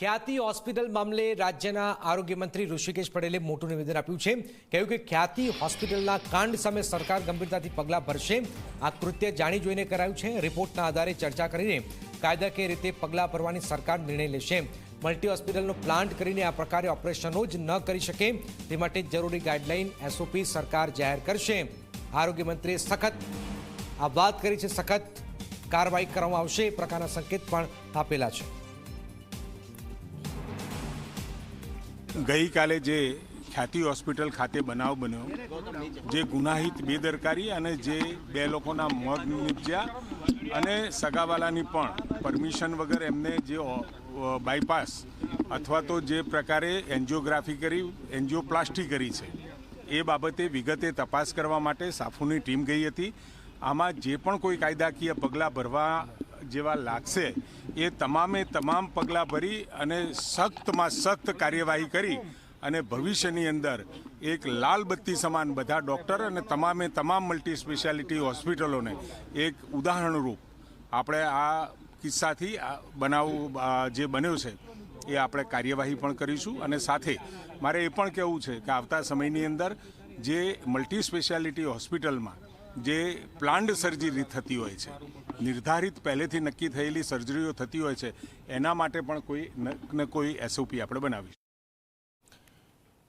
ખ્યાતિ હોસ્પિટલ મામલે રાજ્યના આરોગ્ય મંત્રી ઋષિકેશ પટેલે મોટું નિવેદન આપ્યું છે. કહ્યું કે ખ્યાતિ હોસ્પિટલના કાંડ સામે સરકાર ગંભીરતાથી પગલાં ભરશે. આ કૃત્ય જાણી જોઈને કરાયું છે. રિપોર્ટના આધારે ચર્ચા કરીને કાયદાકીય રીતે પગલાં ભરવાની સરકાર નિર્ણય લેશે. મલ્ટી હોસ્પિટલનો પ્લાન્ટ કરીને આ પ્રકારે ઓપરેશનો જ ન કરી શકે. તે માટે જરૂરી ગાઈડલાઈન એસઓપી સરકાર જાહેર કરશે. આરોગ્ય મંત્રીએ સખત, આ વાત કરી છે, સખત કાર્યવાહી કરવામાં આવશે. એ પ્રકારના સંકેત પણ આપેલા છે. ગઈકાલે જે ખ્યાતિ હોસ્પિટલ ખાતે બનાવ બન્યો, જે ગુનાહિત બેદરકારી અને જે બે લોકોના મોત નીપજ્યા અને સગાવાલાની પણ પરમિશન વગર એમને જે બાયપાસ અથવા તો જે પ્રકારે એન્જિયોગ્રાફી કરી, એન્જિયોપ્લાસ્ટી કરી છે, એ બાબતે વિગતે તપાસ કરવા માટે સાફુની ટીમ ગઈ હતી. આમાં જે પણ કોઈ કાયદાકીય પગલાં ભરવા જેવા લાગશે, એ તમામે તમામ પગલાં ભરી અને સખ્તમાં સખ્ત કાર્યવાહી કરી અને ભવિષ્યની અંદર એક લાલ બત્તી સમાન બધા ડૉક્ટર અને તમામે તમામ મલ્ટી સ્પેશિયાલિટી હોસ્પિટલોને એક ઉદાહરણરૂપ આપણે આ કિસ્સાથી બનાવ જે બન્યો છે, એ આપણે કાર્યવાહી પણ કરીશું. અને સાથે મારે એ પણ કહેવું છે કે આવતા સમયની અંદર જે મલ્ટી સ્પેશિયાલિટી હોસ્પિટલમાં જે પ્લાન્ડ સર્જરી થતી હોય છે, નિર્ધારિત પહેલેથી નક્કી થયેલી સર્જરીઓ થતી હોય છે, એના માટે પણ કોઈ ન- કોઈ એસઓપી આપણે બનાવીશું.